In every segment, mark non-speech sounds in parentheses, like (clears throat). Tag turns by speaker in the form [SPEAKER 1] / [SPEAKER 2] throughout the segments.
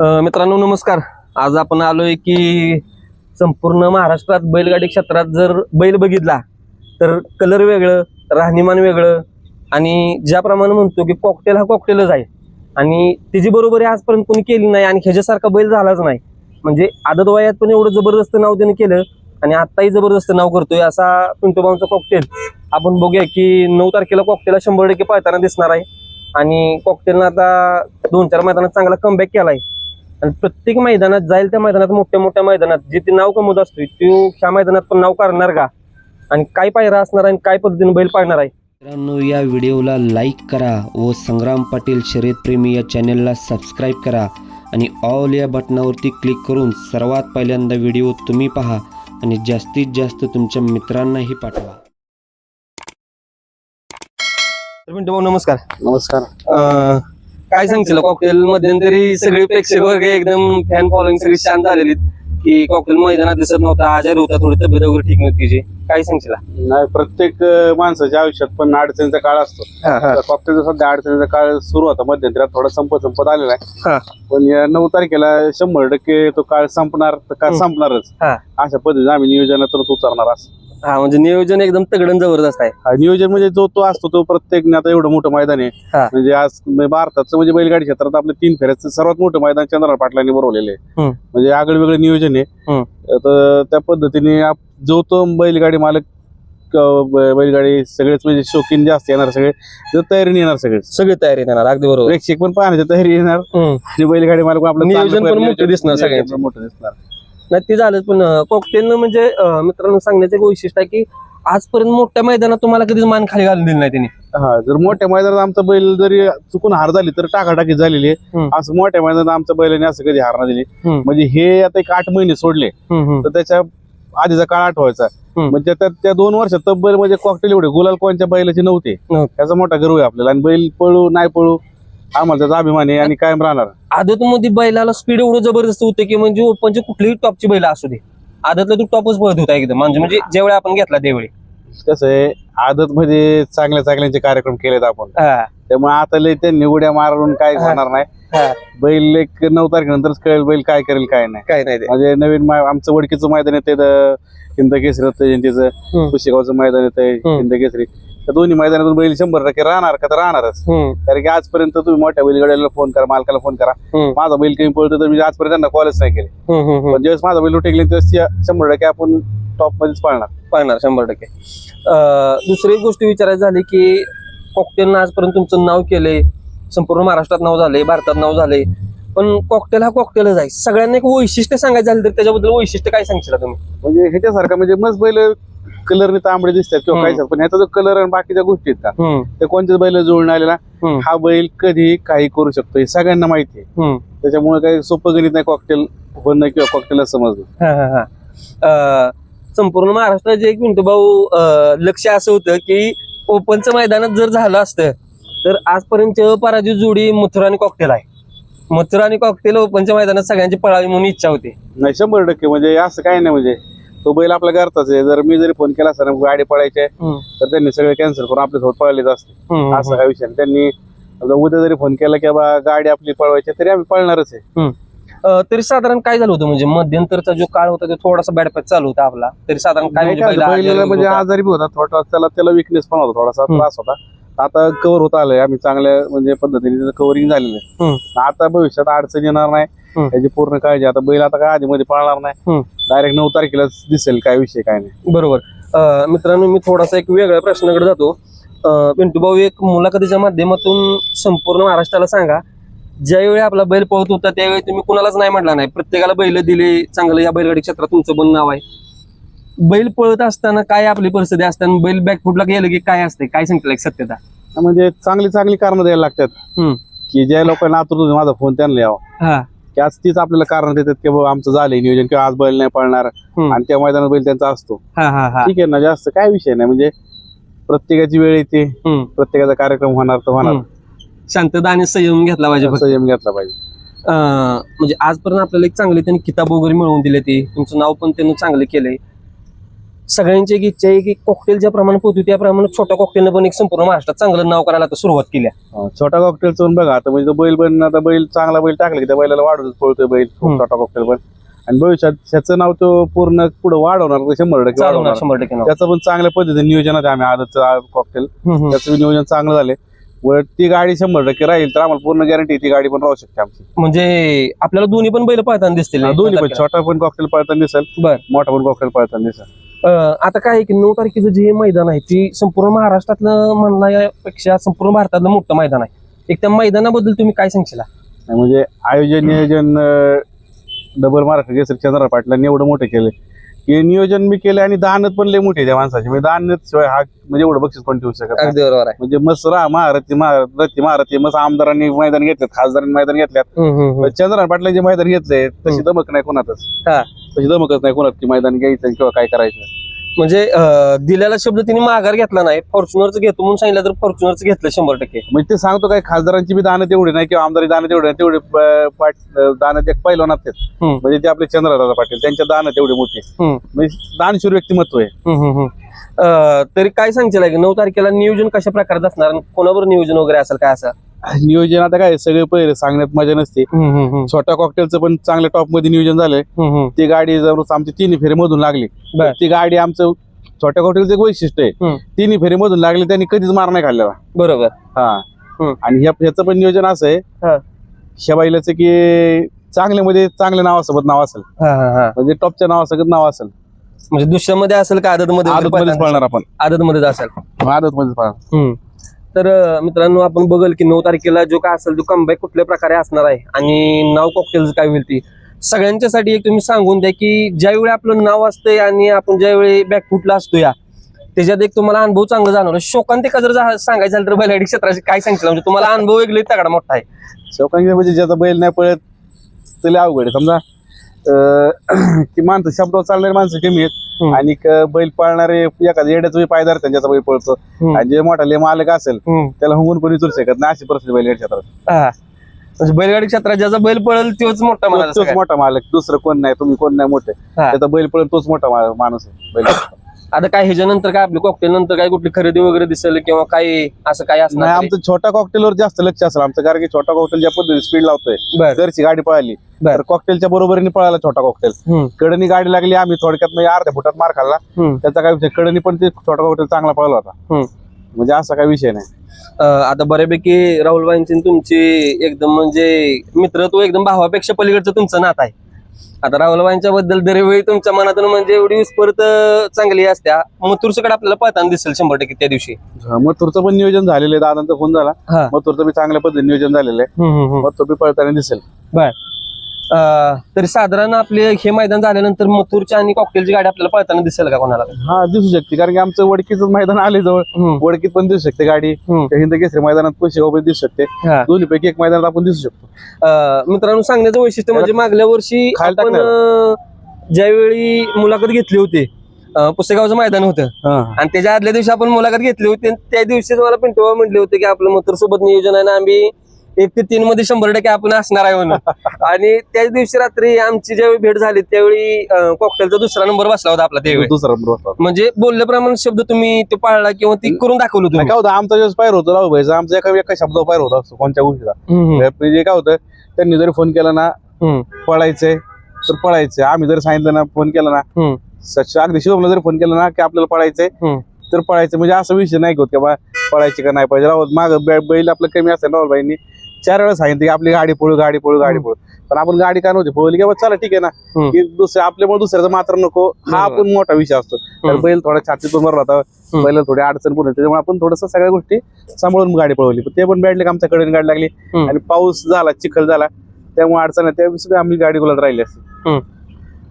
[SPEAKER 1] मित्रांनो नमस्कार. आज आपण आलोय की संपूर्ण महाराष्ट्रात बैलगाडी क्षेत्रात जर बैल बघितला तर कलर वेगळं राहणीमान वेगळं आणि ज्याप्रमाणे म्हणतो की कॉकटेल हा कॉकटेलच आहे. आणि त्याची बरोबरी आजपर्यंत कोणी केली नाही आणि ह्याच्यासारखा बैल झालाच नाही. म्हणजे आदत वयात पण एवढं जबरदस्त नाव त्याने केलं आणि आत्ताही जबरदस्त नाव करतोय असा पिंटोबांचा कॉकटेल आपण बघूया की नऊ तारखेला कॉकटेलला शंभर टक्के पळताना दिसणार आहे. आणि कॉकटेलनं आता दोन चार मैदानात चांगला कमबॅक आहे आणि प्रत्येक मैदानात जाईल त्या मैदानात मोठ्या मोठ्या मैदानात जे ते नाव कमवत असतोय तो ह्या मैदानात पण नाव करणार का? आणि काय पायरा असणार आहे आणि काय पद्धतीने बैल पाळणार आहे?
[SPEAKER 2] मित्रांनो या व्हिडिओला लाईक करा व संग्राम पाटील शर्यतप्रेमी या चॅनलला सबस्क्राईब करा आणि ऑल या बटनावरती क्लिक करून सर्वात पहिल्यांदा व्हिडिओ तुम्ही पहा आणि जास्तीत जास्त तुमच्या मित्रांनाही पाठवा.
[SPEAKER 1] तर पिंटू भाऊ नमस्कार.
[SPEAKER 3] नमस्कार.
[SPEAKER 1] अं, काय सांगशील? कॉकटेल मध्यंतरी सगळे प्रेक्षक वर्ग एकदम फॅन फॉलोइंग सगळी शांत झालेली की कॉकटेल मैदानात दिसत नव्हता आजारी होता थोडी तब्येत वगैरे ठीक नव्हती तिची. काय सांगशील?
[SPEAKER 3] नाही प्रत्येक अं, माणसाच्या आयुष्यात पण अडचणीचा काळ असतो. तर कॉकटेलचा सध्या अडचणीचा काळ सुरू होता. मध्यंतरात थोडा संपत संपत आलेला
[SPEAKER 1] हा.
[SPEAKER 3] आहे पण या नऊ तारखेला शंभर टक्के तो काळ संपणार तर का
[SPEAKER 1] हम्म.
[SPEAKER 3] संपणारच.
[SPEAKER 1] हा.
[SPEAKER 3] अशा पद्धतीने आम्ही नियोजनातून उतरणार असं.
[SPEAKER 1] हा म्हणजे नियोजन एकदम तगडन जबरदस्त आहे
[SPEAKER 3] हा, नियोजन म्हणजे जो तो असतो तो प्रत्येक आता एवढं मोठं मैदान आहे. म्हणजे आज म्हणजे भारताचं म्हणजे बैलगाडी क्षेत्रात आपलं तीन फेऱ्याचं सर्वात मोठं मैदान चंद्रराव पाटलांनी भरवलेलं आहे
[SPEAKER 1] हम्म.
[SPEAKER 3] म्हणजे आगळ वेगळं नियोजन आहे
[SPEAKER 1] हम्म.
[SPEAKER 3] तर त्या पद्धतीने आप- जो तो बैलगाडी मालक क- ब- बैलगाडी सगळेच म्हणजे शौकीन जास्त येणार सगळे तर तयारीने येणार सगळे
[SPEAKER 1] सगळी तयारी येणार अगदी बरोबर
[SPEAKER 3] प्रेक्षक पण पाहण्याची तयारी येणार
[SPEAKER 1] हम्म.
[SPEAKER 3] आणि बैलगाडी मालक आपलं
[SPEAKER 1] नियोजन
[SPEAKER 3] चांगलं
[SPEAKER 1] पण मोठं दिसणार
[SPEAKER 3] नियोजन
[SPEAKER 1] सगळ्यांचं.
[SPEAKER 3] मोठं दिसणार
[SPEAKER 1] नाही ते झालंच पण कॉकटेलनं म्हणजे मित्रांनो सांगण्याचं एक वैशिष्ट्य आहे की आजपर्यंत मोठ्या मैदानात तुम्हाला कधीच मान खाली घालून दिली नाही त्यांनी
[SPEAKER 3] हा जर मोठ्या मैदानात आमचा बैल जरी चुकून हार झाली तर टाकाटाकी झालेली आहे
[SPEAKER 1] हम्म.
[SPEAKER 3] असं मोठ्या मैदानात आमच्या बैलाने असं कधी हार नाही दिली
[SPEAKER 1] हम्म.
[SPEAKER 3] म्हणजे हे आता एक आठ महिने सोडले
[SPEAKER 1] हम्म, हम्म.
[SPEAKER 3] तर त्याच्या आधीचा काळ आठवायचा
[SPEAKER 1] हम्म.
[SPEAKER 3] म्हणजे त्या त्या दोन वर्षात तब्बल म्हणजे कॉकटेल एवढे गुलाल कोणच्या बैलाचे नव्हते
[SPEAKER 1] नव्हते.
[SPEAKER 3] त्याचा मोठा गर्व आहे आपल्याला आणि बैल पळू नाही पळू आम्हाला त्याचा अभिमान आहे आणि कायम राहणार.
[SPEAKER 1] आदत मध्ये बैलाला स्पीड एवढं जबरदस्त होतं की म्हणजे ओपनची कुठलीही टॉपची बैल असू दे. आदतला तू टॉपच पळत होता एकदम. म्हणजे म्हणजे ज्यावेळी आपण घेतला त्यावेळी.
[SPEAKER 3] कसं आहे आदत मध्ये चांगल्या चांगल्यांचे कार्यक्रम केलेत आपण.
[SPEAKER 1] हा,
[SPEAKER 3] त्यामुळे आता लय त्यांनी उड्या मारून काय. होणार नाही.
[SPEAKER 1] हा.
[SPEAKER 3] बैल एक नऊ तारखेनंतरच कळेल बैल काय करेल काय नाही.
[SPEAKER 1] काय नाही ते.
[SPEAKER 3] म्हणजे नवीन मा- आमचं वडकीचं मैदान येते हिंद केसरी जयंतीचं
[SPEAKER 1] हम्म.
[SPEAKER 3] मैदान येते
[SPEAKER 1] हम्म.
[SPEAKER 3] हिंद केसरी. त्या दोन्ही मैदानातून बैल शंभर टक्के राहणार का तर राहणारच. कारण की आजपर्यंत तुम्ही मोठ्या बैलगाड्याला फोन करा मालकाला फोन करा. माझा बैल कमी पळतो तर मी आजपर्यंत त्यांना कॉलच नाही केले. पण ज्यावेळेस माझा बैल टेकले त्यावेळेस त्या शंभर टक्के आपण टॉप मध्येच पाळणार.
[SPEAKER 1] पाहणार शंभर टक्के. दुसरी गोष्ट विचारायची झाली की कॉकटेलनं आजपर्यंत तुमचं नाव केलंय. संपूर्ण महाराष्ट्रात नाव झालंय भारतात नाव झालंय. पण कॉकटेल हा कॉकटेलच आहे. सगळ्यांना एक वैशिष्ट्य सांगायचं झालं तर त्याच्याबद्दल वैशिष्ट्य काय सांगशील तुम्ही?
[SPEAKER 3] म्हणजे ह्याच्यासारखा म्हणजे मस्त बैल कलरने तांबडे दिसतात किंवा. काही पण ह्याचा जो कलर आणि बाकीच्या गोष्टी आहेत का?
[SPEAKER 1] हम्म,
[SPEAKER 3] ते कोणत्याच बैल जुळून आलेला हा बैल कधी काही करू शकतो. हे सगळ्यांना माहिती आहे. त्याच्यामुळे काही सोपं गणित नाही कॉकटेल होणं किंवा कॉकटेलच समजलं.
[SPEAKER 1] हा, हा, हा. संपूर्ण महाराष्ट्राचे एक मिनिट भाऊ लक्ष असं होतं की ओपनचं मैदानात जर झालं असतं तर आजपर्यंत पराजित जोडी मथुरा आणि कॉकटेल आहे. मथुरा आणि कॉकटेल ओपनच्या मैदानात सगळ्यांची पळावी म्हणून इच्छा होती.
[SPEAKER 3] नाही शंभर टक्के. म्हणजे असं काही नाही म्हणजे तो बैल आपल्या घरचाच आहे. जर मी जरी फोन केला असता ना गाडी पळायची आहे, तर त्यांनी सगळे कॅन्सल करून आपल्यासोबत पळालेच असते. असं काही विषय. त्यांनी उद्या जरी फोन केला की बा गाडी आपली पळवायची तरी आम्ही पळणारच आहे.
[SPEAKER 1] तरी साधारण काय झालं होतं? म्हणजे मध्यंतरचा जो काळ होता तो थोडासा बॅड पॅच चालू होता आपला. तरी साधारण काय म्हणजे
[SPEAKER 3] काय
[SPEAKER 1] आजारी
[SPEAKER 3] म्हणजे
[SPEAKER 1] होता?
[SPEAKER 3] आजारी होता थोडा त्याला त्याला विकनेस पण होता थोडासा. त्रास होता. आता कव्हर होत आलंय. आम्ही चांगल्या म्हणजे पद्धतीने कव्हरिंग झालेलं आहे. आता भविष्यात अडचण येणार नाही. त्याची पूर्ण काळजी. आता बैल आता काय आधी मध्ये पळणार नाही. डायरेक्ट नऊ तारखेला दिसेल काय विषय काय नाही.
[SPEAKER 1] बरोबर. मित्रांनो मी थोडासा एक वेगळ्या प्रश्नाकडे जातो. पिंटू भाऊ एक मुलाखतीच्या माध्यमातून संपूर्ण महाराष्ट्राला सांगा. ज्यावेळी आपला बैल पळत होता त्यावेळी तुम्ही कुणालाच नाही म्हटला नाही. प्रत्येकाला बैल दिले चांगलं. या बैलगाडी क्षेत्रात तुमचं पण नाव आहे. बैल पळत असताना काय आपली परिस्थिती असताना बैल बॅकफुटला गेलं की काय असते? काय सांगतील सत्यता?
[SPEAKER 3] म्हणजे चांगली चांगली कारणं द्यायला लागतात. की ज्या लोकांना आतुर माझा फोन त्यांना यावा
[SPEAKER 1] हा.
[SPEAKER 3] की आज तीच आपल्याला कारण देतात की बाबा आमचं झालंय नियोजन किंवा आज बैल नाही पळणार.
[SPEAKER 1] हम्म.
[SPEAKER 3] आणि त्या मैदानात बैल त्यांचा असतो.
[SPEAKER 1] हा हा हा.
[SPEAKER 3] ठीक आहे ना जास्त काय विषय नाही. म्हणजे प्रत्येकाची वेळ येते.
[SPEAKER 1] हम्म,
[SPEAKER 3] प्रत्येकाचा कार्यक्रम होणार तर होणार.
[SPEAKER 1] हम्म. शांतता आणि संयम घेतला पाहिजे फक्त.
[SPEAKER 3] संयम घेतला पाहिजे.
[SPEAKER 1] अं, म्हणजे आजपर्यंत आपल्याला एक चांगले त्यांनी किताब वगैरे मिळवून दिले ते. तुमचं नाव पण त्यांनी चांगलं केलंय. सगळ्यांची एक इच्छा आहे की कॉकटेल ज्या प्रमाणे पोहोचू त्याप्रमाणे छोट्या कॉकटेलनं पण एक संपूर्ण महाराष्ट्रात चांगलं नाव करायला आता सुरुवात केली आहे.
[SPEAKER 3] छोटा कॉकटेल चोन बघा आता म्हणजे तो बैल पण आता बैल चांगला बैल टाकला की त्या बैलाला वाढवत पळतोय बैल खूप. छोटा कॉकटेल पण आणि भविष्यात त्याचं नाव तो पूर्ण पुढे वाढवणार तो शंभर टक्के
[SPEAKER 1] चालवणार
[SPEAKER 3] वाढवणार
[SPEAKER 1] शंभर टक्के नाव.
[SPEAKER 3] त्याचं पण चांगल्या पद्धतीने नियोजनात आहे आम्ही आजचं कॉकटेल
[SPEAKER 1] हम्म, हम्म.
[SPEAKER 3] त्याचं नियोजन चांगलं झाले व ती गाडी शंभर टक्के राहील तर आम्हाला पूर्ण गॅरंटी ती गाडी पण राहू शकते आमची
[SPEAKER 1] म्हणजे आपल्याला दोन्ही पण बैल पळताना दिसतील
[SPEAKER 3] दोन्ही पण छोटा पण कॉकटेल पळताना दिसेल
[SPEAKER 1] बर
[SPEAKER 3] मोठा पण कॉकटेल पळताना दिसेल
[SPEAKER 1] आता काय आहे की नऊ तारखेचं जे मैदान आहे ती संपूर्ण महाराष्ट्रातलं म्हणण्यापेक्षा संपूर्ण भारतातलं मोठं मैदान आहे. एक त्या मैदानाबद्दल तुम्ही काय सांगशील?
[SPEAKER 3] म्हणजे आयोजन नियोजन डबल महाराष्ट्र केसरी चंद्रा पाटलांनी एवढं मोठं केलं की नियोजन मी केलं आणि दानत पण लय मोठे त्या माणसाचे म्हणजे दानत शिवाय हा म्हणजे एवढं बक्षीस पण ठेवू शकत नाही.
[SPEAKER 1] अगदी बरोबर आहे
[SPEAKER 3] म्हणजे मस्त राहा महारथी महारथी महारथी मस्त आमदारांनी मैदान घेतलेत खासदारांनी मैदान घेतल्यात
[SPEAKER 1] हम्म, हम्म, हम्म.
[SPEAKER 3] चंद्रा पाटलांचे मैदान घेतले तशी दमक नाही कोणातच
[SPEAKER 1] हा.
[SPEAKER 3] तशी दमकच नाही कोणात की मैदान घ्यायचं किंवा काय करायचं
[SPEAKER 1] म्हणजे दिलेला शब्द तिने माघार घेतला नाही. फॉर्च्युनरचं घेतो म्हणून सांगितलं तर फॉर्च्युनरचं घेतलं शंभर टक्के.
[SPEAKER 3] म्हणजे ते सांगतो काय खासदारांची बी दानं तेवढी नाही किंवा आमदारी दानं तेवढे नाही तेवढे पाट दानं ते
[SPEAKER 1] हम्म.
[SPEAKER 3] म्हणजे ते आपले चंद्रदादा पाटील त्यांच्या दानं तेवढे मोठे. म्हणजे दानशूर व्यक्तिमत्व आहे.
[SPEAKER 1] तरी काय सांगशील की नऊ तारखेला नियोजन कशा प्रकारचं असणार कोणावर नियोजन वगैरे असेल काय असं
[SPEAKER 3] नियोजन आता काय सगळे पहिले सांगण्यात मजा नसते. छोट्या कॉकटेलचं पण चांगल्या टॉपमध्ये नियोजन झालंय. ती गाडी आमची तिन्ही फेरीमधून लागली
[SPEAKER 1] बर.
[SPEAKER 3] ती गाडी आमचं छोट्या कॉकटेलचं एक वैशिष्ट्य आहे. तिन्ही फेरीमधून लागली त्यांनी कधीच मार नाही खाल्लेला
[SPEAKER 1] बरोबर
[SPEAKER 3] हा. आणि ह्या ह्याचं पण नियोजन असं आहे
[SPEAKER 1] हा.
[SPEAKER 3] ह्या की चांगल्यामध्ये चांगल्या नावासोबत नाव असेल. म्हणजे टॉपच्या नावासोबत नाव असेल
[SPEAKER 1] म्हणजे दुसऱ्यामध्ये असेल का आदत मध्ये
[SPEAKER 3] आदत मध्येच पळणार आपण
[SPEAKER 1] आदत मध्येच असेल
[SPEAKER 3] आदत मध्येच पळणार.
[SPEAKER 1] तर मित्रांनो आपण बघल की नऊ तारखेला जो काय असेल तो कमबॅक कुठल्या प्रकारे असणार आहे? आणि नाव कॉकटेलचं काय होईल ती? सगळ्यांच्यासाठी एक तुम्ही सांगून द्या की ज्यावेळी आपलं नाव असतंय आणि आपण ज्यावेळी बॅकफुटला असतो या त्याच्यात एक तुम्हाला अनुभव चांगला जाणार शोकांतिका जर सांगायचं झालं तर बैलगाडी क्षेत्राचे काय सांगितलं? म्हणजे तुम्हाला अनुभव एक लई तगडा मोठा आहे.
[SPEAKER 3] शौकांची म्हणजे ज्याचा बैल नाही पळत त्याला अवघड आहे. समजा अं, (clears throat) की माणसं शब्दावर चालणारी माणसं कमी आहेत. आणि बैल पाळणारे एखाद्या येड्याचा पायदार त्यांच्याचा बैल पळतो. आणि जे मोठा ले मालक असेल. त्याला हुंगून पण विचारू शकत नाही अशी परिस्थिती बैल क्षेत्रात
[SPEAKER 1] बैलगाडी क्षेत्रात ज्याचा बैल पळेल तोच मोठा
[SPEAKER 3] तोच- मोठा मालक दुसरं कोण नाही तुम्ही कोण नाही मोठे. त्याचा बैल पळत तोच मोठा माणूस आहे बैल
[SPEAKER 1] आता काय ह्याच्यानंतर काय आपली कॉकटेल नंतर काय कुठली खरेदी वगैरे दिसेल किंवा काय असं काय असणार?
[SPEAKER 3] आमचं छोटा कॉकटेलवर जास्त लक्ष असेल आमचं कारण की छोटा कॉकटेल ज्या पद्धतीने स्पीड लावतोय घरची गाडी पळाली. तर कॉकटेलच्या बरोबरीने पळाला छोटा कॉकटेल. कडनी गाडी लागली आम्ही थोडक्यात म्हणजे अर्ध्या फुटात मार खाल्ला. त्याचा काय विषय कडनी पण ते छोटा कॉकटेल चांगला पळला होता. म्हणजे असा काही विषय नाही
[SPEAKER 1] आता बऱ्यापैकी राहुलबाईंची आणि तुमची एकदम म्हणजे मित्रत्व एकदम भावापेक्षा पलीकडचं तुमचं नातं आहे आता राहुलबाईंच्या बद्दल दरवेळी तुमच्या मनातून म्हणजे एवढी विस्फोरत चांगली असत्या. मथुरकडे आपल्याला पळताना दिसेल शंभर टक्के त्या दिवशी.
[SPEAKER 3] मथुरचं पण नियोजन झालेलं आहे. दादांचा फोन झाला.
[SPEAKER 1] हा.
[SPEAKER 3] मथुरचं बी चांगल्या पद्धतीने नियोजन झालेलं आहे. मथुर बी पळताना दिसेल.
[SPEAKER 1] अं, तरी साधारण आपले हे मैदान झाल्यानंतर मथुरच्या आणि कॉकटेलची गाडी आपल्याला पळताना दिसेल का कोणाला?
[SPEAKER 3] हा दिसू शकते. कारण की आमचं वडकीचं मैदान आले जवळ. वडकीत पण दिसू शकते गाडी. हिंद केसरी मैदानात पण पण दिसू शकते.
[SPEAKER 1] हा.
[SPEAKER 3] दोन्ही पैकी एक मैदानात आपण दिसू शकतो.
[SPEAKER 1] मित्रांनो सांगण्याचं वैशिष्ट्य म्हणजे मागल्या वर्षी आपण ज्यावेळी मुलाखत घेतली होती अं, पुसेगावचं मैदान होतं. आणि त्याच्या आदल्या दिवशी आपण मुलाखत घेतली होती त्या दिवशीच मला पिंटोबा म्हटले होते की आपलं मथुर सोबत नियोजन आहे ना आम्ही एक ते तीन मध्ये शंभर टक्के आपण असणार आहे म्हणून. आणि त्याच दिवशी रात्री आमची ज्यावेळी भेट झाली त्यावेळी कॉकटेलचा दुसरा नंबर बसला होता आपला त्यावेळी.
[SPEAKER 3] दुसरा बरोबर
[SPEAKER 1] म्हणजे बोलल्याप्रमाणे शब्द तुम्ही तो पाळला किंवा ती करून दाखवलं
[SPEAKER 3] काय
[SPEAKER 1] तुम्ही?
[SPEAKER 3] होतं आमचा जो पायर होतो राहू भाईचा आमचा एका एका शब्दावर पायर होता असतो कोणत्या गोष्टीचा. म्हणजे काय होतं त्यांनी जरी फोन केला ना पळायचंय तर पळायचंय. आम्ही जर सांगितलं ना फोन केला ना
[SPEAKER 1] हम्म,
[SPEAKER 3] सच अगदी शिवमला जर फोन केला ना की आपल्याला पळायचंय
[SPEAKER 1] हम्म.
[SPEAKER 3] तर पळायचं म्हणजे असा विषय नाही होत की बा पळायची का नाही पाहिजे राहुल माग बैल आपलं कमी असेल राहुल भाईंनी. चार वेळा सांगितलं की आपली गाडी पळू गाडी पळू गाडी पळू. पण आपण गाडी का नव्हती पळवली? की चला ठीक आहे ना. की दुसऱ्या आपल्यामुळे दुसऱ्याचं मात्र नको. हा
[SPEAKER 1] बरोबर.
[SPEAKER 3] पण मोठा विषय असतो. तर. बैल थोडा छातीत पण बरं होता. बैल थोडी अडचण होती. त्याच्यामुळे आपण थोडस सगळ्या गोष्टी सांभाळून गाडी पळवली. पण ते पण बॅडले आमच्याकडे गाडी लागली. आणि पाऊस झाला चिखल झाला. त्यामुळे अडचण आहे. त्याविषयी आम्ही गाडी गुलात राहिली असते.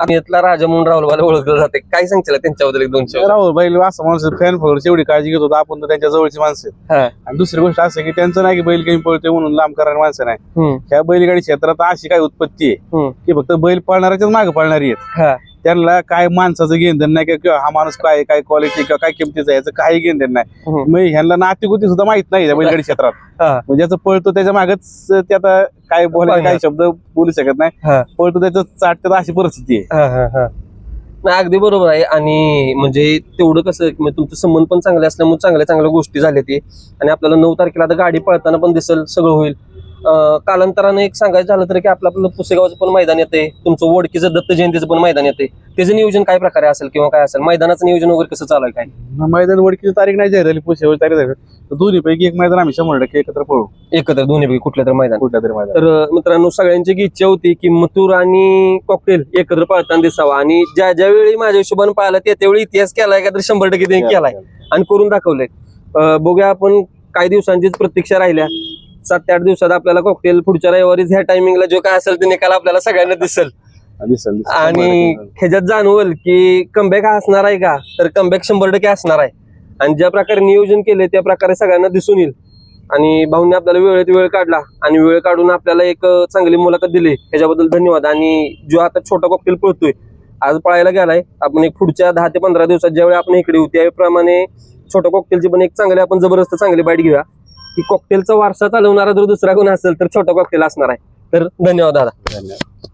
[SPEAKER 1] यातला राजा म्हणून राहुलबाला ओळखलं जाते काय सांगशील त्यांच्याबद्दल एक दोन शब्द?
[SPEAKER 3] राहुल बैल असं माणूस फॅन फॉलोअरची एवढी काळजी घेत होता आपण तर त्यांच्या जवळची माणसं आहेत.
[SPEAKER 1] हा.
[SPEAKER 3] आणि दुसरी गोष्ट असं की त्यांचं नाही की बैल कमी पळतोय म्हणून लांब करणारी माणसं नाही
[SPEAKER 1] हम्म,
[SPEAKER 3] ह्या बैलगाडी क्षेत्रात अशी काय उत्पत्ती आहे
[SPEAKER 1] हम्म.
[SPEAKER 3] की फक्त बैल पळणाऱ्याच्याच मागे पळणारी आहेत
[SPEAKER 1] हा.
[SPEAKER 3] त्यांना काय माणसाचं घेणं नाही किंवा हा माणूस काय काय क्वालिटी किंवा काय किमतीचा आहे याचं काही घेणं नाही
[SPEAKER 1] हम्म.
[SPEAKER 3] मग ह्यांना नातिगुती सुद्धा माहीत नाही त्या बैलगाडी (laughs) क्षेत्रात
[SPEAKER 1] हा.
[SPEAKER 3] म्हणजे ज्याचं पळतो त्याच्या मागच ते आता काय बोलायचे काही शब्द बोलू शकत नाही. पळतो त्याचं चाटतात अशी परिस्थिती आहे.
[SPEAKER 1] हा, हा, हा. नाही अगदी बरोबर आहे. आणि म्हणजे तेवढं कसं की म्हणजे तुमचं संबंध पण चांगले असल्यामुळे चांगल्या चांगल्या गोष्टी झाल्या ते. आणि आपल्याला नऊ तारखेला आता गाडी पळताना पण दिसेल सगळं होईल. अं, कालांतरानं एक सांगायचं झालं तर की आपलं आपलं पुसेगावचं पण मैदान येते तुमचं वडकीचं दत्त जयंतीचं पण मैदान येते त्याचं नियोजन काय प्रकारे असेल किंवा काय असेल? मैदानाचं नियोजन वगैरे कसं चालू आहे काय?
[SPEAKER 3] मैदान वडकीची तारीख नाही जाहीर झाली पुढच्या तारीख झाली. तर दोन्ही पैकी एक मैदान आम्ही शंभर टक्के एकत्र पळू.
[SPEAKER 1] एकत्र दोन्ही कुठल्या तर मैदान.
[SPEAKER 3] कुठल्या तरी मैदान.
[SPEAKER 1] तर अं, मित्रांनो सगळ्यांची एक इच्छा होती की मथुर आणि कॉकटेल एकत्र पळताना दिसावा. आणि ज्या ज्या वेळी माझ्या हिशोबाने पाहिला त्या त्यावेळी इतिहास केलाय का तर शंभर टक्के त्यांनी केलाय आणि करून दाखवलंय. अं, बघूया आपण काही दिवसांचीच प्रतीक्षा राहिल्या. सात ते आठ दिवसात आपल्याला कॉकटेल पुढच्या रविवारीच ह्या टायमिंगला जो काय असेल ते निकाल आपल्याला सगळ्यांना दिसेल.
[SPEAKER 3] दिसेल दिसेल.
[SPEAKER 1] आणि ह्याच्यात जाणवल की कमबॅक असणार आहे का? तर कमबॅक शंभर टक्के असणार आहे. आणि ज्या प्रकारे नियोजन केले त्या प्रकारे सगळ्यांना दिसून येईल. आणि भाऊने आपल्याला वेळेत वेळ काढला आणि वेळ काढून आपल्याला एक चांगली मुलाखत दिली. ह्याच्याबद्दल धन्यवाद. आणि जो आता छोटा कॉकटेल पळतोय आज पळायला गेलाय आपण एक पुढच्या दहा ते पंधरा दिवसात ज्यावेळी आपण इकडे येऊ त्याप्रमाणे छोट्या कॉकटेलची पण एक चांगली आपण जबरदस्त चांगली बाईट घेऊया. की कॉकटेलचा वारसा चालवणारा जर दुसरा कोण असेल तर छोटा कॉकटेल असणार आहे. तर धन्यवाद दादा.
[SPEAKER 3] धन्यवाद.